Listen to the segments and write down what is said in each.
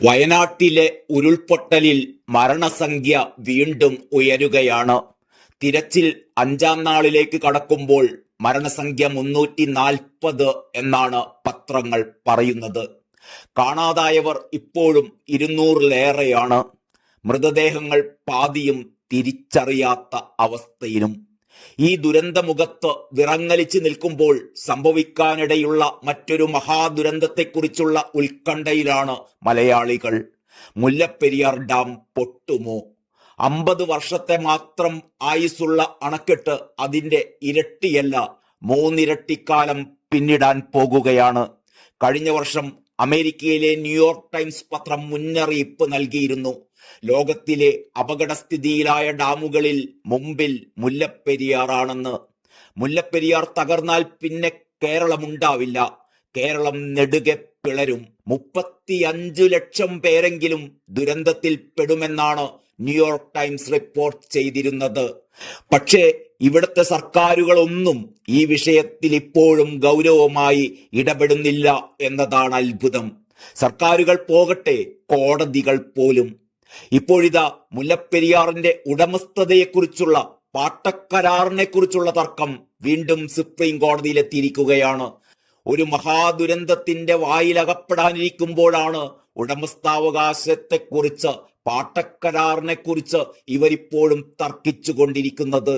വയനാട്ടിലെ ഉരുൾപൊട്ടലിൽ മരണസംഖ്യ വീണ്ടും ഉയരുകയാണ്. തിരച്ചിൽ അഞ്ചാം നാളിലേക്ക് കടക്കുമ്പോൾ മരണസംഖ്യ മുന്നൂറ്റി നാൽപ്പത് എന്നാണ് പത്രങ്ങൾ പറയുന്നത്. കാണാതായവർ ഇപ്പോഴും ഇരുന്നൂറിലേറെയാണ്. മൃതദേഹങ്ങൾ പാതിയും തിരിച്ചറിയാത്ത അവസ്ഥയിലും. ഈ ദുരന്തമുഖത്ത് വിറങ്ങലിച്ച് നിൽക്കുമ്പോൾ സംഭവിക്കാനിടയുള്ള മറ്റൊരു മഹാദുരന്തത്തെക്കുറിച്ചുള്ള ഉത്കണ്ഠയിലാണ് മലയാളികൾ. മുല്ലപ്പെരിയാർ ഡാം പൊട്ടുമോ? അമ്പത് വർഷത്തെ മാത്രം ആയുസ്സുള്ള അണക്കെട്ട് അതിന്റെ ഇരട്ടിയല്ല മൂന്നിരട്ടിക്കാലം പിന്നിടാൻ പോകുകയാണ്. കഴിഞ്ഞ വർഷം അമേരിക്കയിലെ ന്യൂയോർക്ക് ടൈംസ് പത്രം മുന്നറിയിപ്പ് നൽകിയിരുന്നു. ലോകത്തിലെ അപകടസ്ഥിതിയിലായ ഡാമുകളിൽ മുമ്പിൽ മുല്ലപ്പെരിയാറാണെന്ന്. മുല്ലപ്പെരിയാർ തകർന്നാൽ പിന്നെ കേരളമുണ്ടാവില്ല. കേരളം നെടുകെ പിളരും. മുപ്പത്തിയഞ്ചു ലക്ഷം പേരെങ്കിലും ദുരന്തത്തിൽ പെടുമെന്നാണ് ന്യൂയോർക്ക് ടൈംസ് റിപ്പോർട്ട് ചെയ്തിരുന്നത്. പക്ഷേ ഇവിടുത്തെ സർക്കാരുകളൊന്നും ഈ വിഷയത്തിൽ ഇപ്പോഴും ഗൗരവമായി ഇടപെടുന്നില്ല എന്നതാണ് അത്ഭുതം. സർക്കാരുകൾ പോകട്ടെ കോടതികൾ പോലും. ഇപ്പോഴിതാ മുല്ലപ്പെരിയാറിന്റെ ഉടമസ്ഥതയെക്കുറിച്ചുള്ള പാട്ടക്കരാറിനെ കുറിച്ചുള്ള തർക്കം വീണ്ടും സുപ്രീം കോടതിയിലെത്തിയിരിക്കുകയാണ്. ഒരു മഹാദുരന്തത്തിന്റെ വായിലകപ്പെടാനിരിക്കുമ്പോഴാണ് ഉടമസ്ഥാവകാശത്തെക്കുറിച്ച് പാട്ടക്കരാറിനെ കുറിച്ച് ഇവരിപ്പോഴും തർക്കിച്ചു കൊണ്ടിരിക്കുന്നത്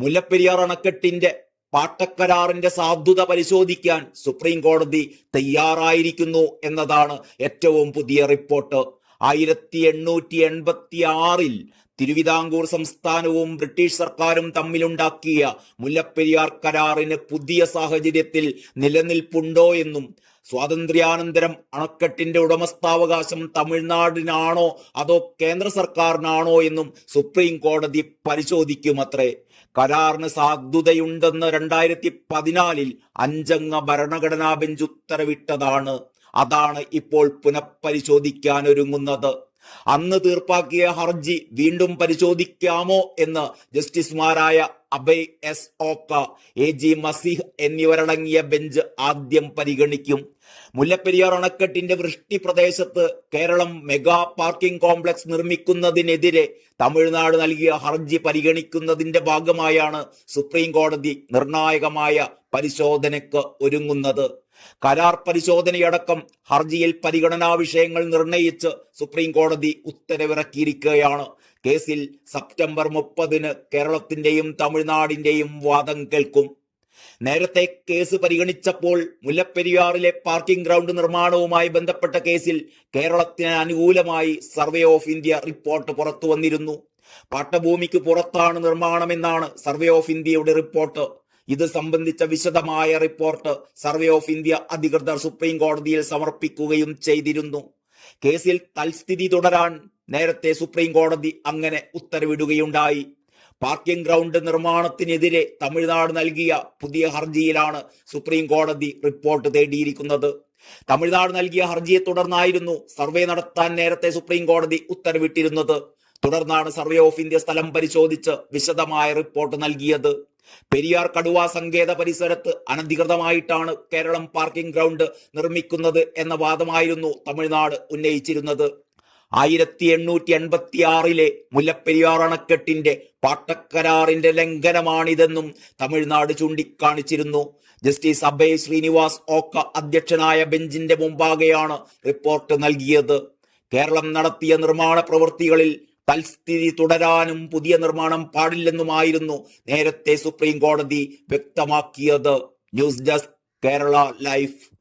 മുല്ലപ്പെരിയാർ അണക്കെട്ടിന്റെ പാട്ടക്കരാറിന്റെ സാധുത പരിശോധിക്കാൻ സുപ്രീം കോടതി തയ്യാറായിരിക്കുന്നു എന്നതാണ് ഏറ്റവും പുതിയ റിപ്പോർട്ട്. ആയിരത്തി എണ്ണൂറ്റി എൺപത്തി ആറിൽ തിരുവിതാംകൂർ സംസ്ഥാനവും ബ്രിട്ടീഷ് സർക്കാരും തമ്മിലുണ്ടാക്കിയ മുല്ലപ്പെരിയാർ കരാറിന് പുതിയ സാഹചര്യത്തിൽ നിലനിൽപ്പുണ്ടോ എന്നും സ്വാതന്ത്ര്യാനന്തരം അണക്കെട്ടിന്റെ ഉടമസ്ഥാവകാശം തമിഴ്നാടിനാണോ അതോ കേന്ദ്ര സർക്കാരിനാണോ എന്നും സുപ്രീം കോടതി പരിശോധിക്കുമത്രേ. കരാറിന് സാധുതയുണ്ടെന്ന് രണ്ടായിരത്തി പതിനാലിൽ അഞ്ചംഗ ഭരണഘടനാ ബെഞ്ച് ഉത്തരവിട്ടതാണ്. അതാണ് ഇപ്പോൾ പുനഃപരിശോധിക്കാൻ ഒരുങ്ങുന്നത് അന്ന് തീർപ്പാക്കിയ ഹർജി വീണ്ടും പരിശോധിക്കാമോ എന്ന് ജസ്റ്റിസുമാരായ Abhay S Oka A G Masih എന്നിവരടങ്ങിയ ബെഞ്ച് ആദ്യം പരിഗണിക്കും. മുല്ലപ്പെരിയാർ അണക്കെട്ടിന്റെ വൃഷ്ടി പ്രദേശത്ത് കേരളം മെഗാ പാർക്കിംഗ് കോംപ്ലക്സ് നിർമ്മിക്കുന്നതിനെതിരെ തമിഴ്നാട് നൽകിയ ഹർജി പരിഗണിക്കുന്നതിന്റെ ഭാഗമായാണ് സുപ്രീം കോടതി നിർണായകമായ പരിശോധനയ്ക്ക് ഒരുങ്ങുന്നത്. കരാർ പരിശോധനയടക്കം ഹർജിയിൽ പരിഗണനാ വിഷയങ്ങൾ നിർണയിച്ച് സുപ്രീം കോടതി ഉത്തരവിറക്കിയിരിക്കുകയാണ്. കേസിൽ സെപ്റ്റംബർ മുപ്പതിന് കേരളത്തിന്റെയും തമിഴ്നാടിന്റെയും വാദം കേൾക്കും. നേരത്തെ കേസ് പരിഗണിച്ചപ്പോൾ മുല്ലപ്പെരിയാറിലെ പാർക്കിംഗ് ഗ്രൗണ്ട് നിർമ്മാണവുമായി ബന്ധപ്പെട്ട കേസിൽ കേരളത്തിന് അനുകൂലമായി സർവേ ഓഫ് ഇന്ത്യ റിപ്പോർട്ട് പുറത്തു വന്നിരുന്നു പാട്ടഭൂമിക്ക് പുറത്താണ് നിർമ്മാണമെന്നാണ് സർവേ ഓഫ് ഇന്ത്യയുടെ റിപ്പോർട്ട്. ഇത് സംബന്ധിച്ച വിശദമായ റിപ്പോർട്ട് സർവേ ഓഫ് ഇന്ത്യ അധികൃതർ സുപ്രീം കോടതിയിൽ സമർപ്പിക്കുകയും ചെയ്തിരുന്നു. കേസിൽ തൽസ്ഥിതി തുടരാൻ നേരത്തെ സുപ്രീം കോടതി അങ്ങനെ ഉത്തരവിടുകയുണ്ടായി. പാർക്കിംഗ് ഗ്രൗണ്ട് നിർമ്മാണത്തിനെതിരെ തമിഴ്നാട് നൽകിയ പുതിയ ഹർജിയിലാണ് സുപ്രീം കോടതി റിപ്പോർട്ട് തേടിയിരിക്കുന്നത്. തമിഴ്നാട് നൽകിയ ഹർജിയെ തുടർന്നായിരുന്നു സർവേ നടത്താൻ നേരത്തെ സുപ്രീം കോടതി ഉത്തരവിട്ടിരുന്നത്. തുടർന്നാണ് സർവേ ഓഫ് ഇന്ത്യ സ്ഥലം പരിശോധിച്ച് വിശദമായ റിപ്പോർട്ട് നൽകിയത്. പെരിയാർ കടുവാ സങ്കേത പരിസരത്ത് അനധികൃതമായിട്ടാണ് കേരളം പാർക്കിംഗ് ഗ്രൗണ്ട് നിർമ്മിക്കുന്നത് എന്ന വാദമായിരുന്നു തമിഴ്നാട് ഉന്നയിച്ചിരുന്നത്. ആയിരത്തി എണ്ണൂറ്റി എൺപത്തി ആറിലെ മുല്ലപ്പെരിയാർ അണക്കെട്ടിന്റെ പാട്ടക്കരാറിന്റെ ലംഘനമാണിതെന്നും തമിഴ്നാട് ചൂണ്ടിക്കാണിച്ചിരുന്നു. ജസ്റ്റിസ് അഭയ് ശ്രീനിവാസ് ഓക്ക അധ്യക്ഷനായ ബെഞ്ചിന്റെ മുമ്പാകെയാണ് റിപ്പോർട്ട് നൽകിയത്. കേരളം നടത്തിയ നിർമ്മാണ പ്രവൃത്തികളിൽ തൽസ്ഥിതി തുടരാനും പുതിയ നിർമ്മാണം പാടില്ലെന്നുമായിരുന്നു നേരത്തെ സുപ്രീം കോടതി വ്യക്തമാക്കിയത്. News desk Kerala life.